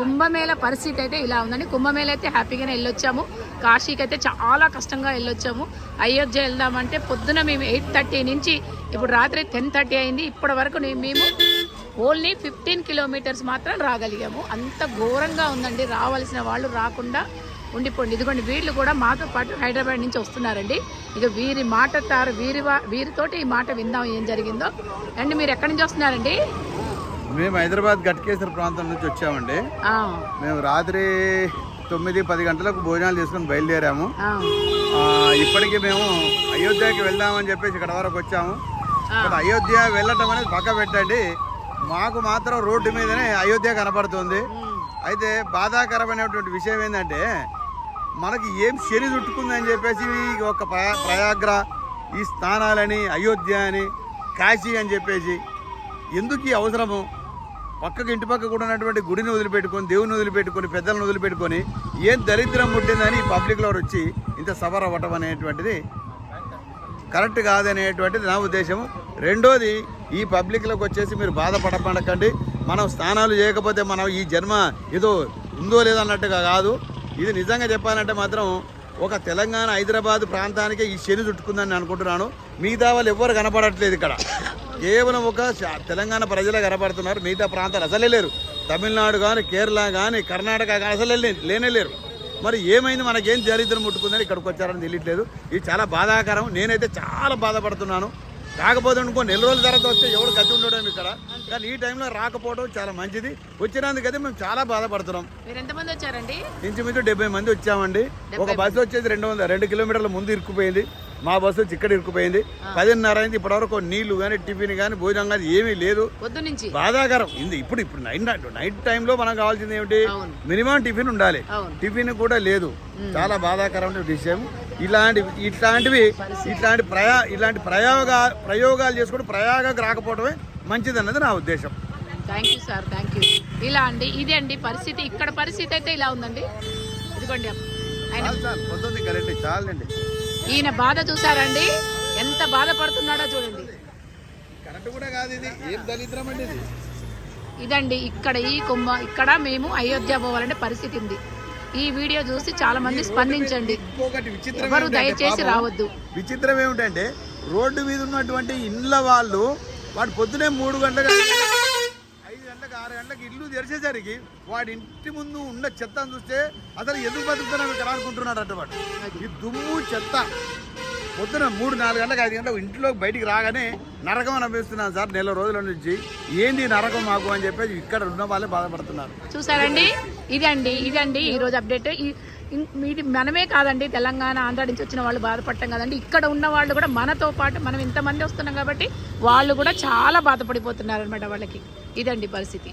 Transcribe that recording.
కుంభమేళ పరిస్థితి అయితే ఇలా ఉందండి. కుంభమేళ అయితే హ్యాపీగానే వెళ్ళొచ్చాము. కాశీకి అయితే చాలా కష్టంగా వెళ్ళొచ్చాము. అయోధ్య వెళ్దామంటే పొద్దున మేము ఎయిట్ థర్టీ నుంచి ఇప్పుడు రాత్రి టెన్ థర్టీ అయింది. ఇప్పటి వరకు మేము ఓన్లీ ఫిఫ్టీన్ కిలోమీటర్స్ మాత్రం రాగలిగాము. అంత ఘోరంగా ఉందండి. రావాల్సిన వాళ్ళు రాకుండా ఉండిపోండి. ఇదిగోండి వీళ్ళు కూడా మాతో పాటు హైదరాబాద్ నుంచి వస్తున్నారండి. ఇక వీరి మాట తారు వీరి వా- వీరితోటి ఈ మాట విందాం ఏం జరిగిందో. అండ్ మీరు ఎక్కడి నుంచి వస్తున్నారండి? మేము హైదరాబాద్ గట్కేశ్వర ప్రాంతం నుంచి వచ్చామండి. మేము రాత్రి తొమ్మిది పది గంటలకు భోజనాలు చేసుకుని బయలుదేరాము. ఇప్పటికి మేము అయోధ్యకి వెళ్దామని చెప్పేసి ఇక్కడ వరకు వచ్చాము. అయోధ్య వెళ్ళటం అనేది పక్క పెట్టండి. మాకు మాత్రం రోడ్డు మీదనే అయోధ్య కనపడుతుంది. అయితే బాధాకరమైనటువంటి విషయం ఏంటంటే మనకి ఏం శని చుట్టుకుందని చెప్పేసి ఒక ప్రయా ప్రయాగ్ర ఈ స్థానాలని అయోధ్య అని కాశీ అని చెప్పేసి ఎందుకు ఈ అవసరము? పక్కకు ఇంటి పక్క కూడా ఉన్నటువంటి గుడిని వదిలిపెట్టుకొని దేవుని వదిలిపెట్టుకొని పెద్దలను వదిలిపెట్టుకొని ఏం దరిద్రం పుట్టిందని పబ్లిక్లో వచ్చి ఇంత సఫర్ అవ్వటం అనేటువంటిది కరెక్ట్ కాదనేటువంటిది నా ఉద్దేశం రెండోది ఈ పబ్లిక్లోకి వచ్చేసి మీరు బాధపడపడకండి మనం స్నానాలు చేయకపోతే మనం ఈ జన్మ ఏదో ఉందో లేదో అన్నట్టుగా కాదు. ఇది నిజంగా చెప్పాలంటే మాత్రం ఒక తెలంగాణ హైదరాబాద్ ప్రాంతానికి ఈ శని చుట్టుకుందని అనుకుంటున్నాను. మిగతా వాళ్ళు ఎవ్వరు కనపడట్లేదు ఇక్కడ. కేవలం ఒక తెలంగాణ ప్రజలే కనపడుతున్నారు. మిగతా ప్రాంతాలు అసలే లేరు. తమిళనాడు కానీ కేరళ కానీ కర్ణాటక కానీ అసలే లేనే లేరు. మరి ఏమైంది? మనకేం దరిద్రం ముట్టుకుందని ఇక్కడికి వచ్చారని తెలియట్లేదు. ఇది చాలా బాధాకరం. నేనైతే చాలా బాధపడుతున్నాను. కాకపోతే ఇంకో నెల రోజుల తర్వాత వస్తే ఎవడు గతి ఉండడం ఇక్కడ? కానీ ఈ టైంలో రాకపోవడం చాలా మంచిది. వచ్చినందుకైతే మేము చాలా బాధపడుతున్నాం. ఎంతమంది వచ్చారండి? ఇంచుమించు డెబ్బై మంది వచ్చామండి. ఒక బస్సు వచ్చేసి రెండు వందల రెండు కిలోమీటర్ల ముందు ఇరుక్కుపోయింది. మా బస్సు ఇక్కడ ఇరుక్కుపోయింది. పదిన్నర అయింది ఇప్పటివరకు నీళ్ళు కానీ టిఫిన్ కానీ భోజనం కానీ ఏమీ లేదు. బాధాకరం. ఇది ఇప్పుడు ఇప్పుడు నైట్ నైట్ టైంలో మనకు కావాల్సింది ఏమిటి? మినిమం టిఫిన్ ఉండాలి. టిఫిన్ కూడా లేదు. చాలా బాధాకరమైన విషయం. ఇలాంటి ఇట్లాంటివి ఇట్లాంటి ప్రయా ఇలాంటి ప్రయోగా ప్రయోగాలు చేసుకుంటూ ప్రయాగకు రాకపోవడమే మంచిది అన్నది నా ఉద్దేశం. Thank you sir thank you ఇలా అండి ఇదే అండి పరిస్థితి. ఇక్కడ పరిస్థితి అయితే ఇలా ఉందండి. ఇదిగోండి ఆయన చాలు చాలు. పొద్దుంది కరెంట్ చాలండి ఈయన బాధ చూసారండి ఎంత బాధపడుతున్నాడో చూడండి. ఇదండి ఇక్కడ ఈ కుంభ ఇక్కడ మేము అయోధ్య పోవాలంటే పరిస్థితి ఉంది. ఈ వీడియో చూసి చాలా మంది స్పందించండి. ఎవరు దయచేసి రావద్దు. విచిత్రం ఏమిటంటే రోడ్డు మీద ఉన్నటువంటి ఇండ్ల వాళ్ళు వాడు పొద్దునే మూడు గంటలకు ఐదు గంటలకు ఆరు గంటలకు ఇల్లు తెరిచేసరికి వాడి ఇంటి ముందు ఉన్న చెత్తను చూస్తే అసలు ఎందుకు బతుకుతున్నాను ఇక్కడ అనుకుంటున్నాడు అట ఈ దుమ్ము చెత్త. పొద్దున మూడు నాలుగు గంటలకు ఐదు గంటలకు ఇంట్లోకి బయటికి రాగానే నరకం అనిపిస్తున్నాను సార్ నెల రోజుల నుంచి. ఏంది నరకం మాకు అని చెప్పేసి ఇక్కడ ఉన్న వాళ్ళే బాధపడుతున్నారు. చూసారండి ఇదండి ఇదండి ఈ రోజు అప్డేట్. ఈ మనమే కాదండి తెలంగాణ ఆంధ్ర నుంచి వచ్చిన వాళ్ళు బాధపడటం కదండి. ఇక్కడ ఉన్న వాళ్ళు కూడా మనతో పాటు మనం ఇంతమంది వస్తున్నాం కాబట్టి వాళ్ళు కూడా చాలా బాధపడిపోతున్నారు అనమాట వాళ్ళకి. ఇదండి పరిస్థితి.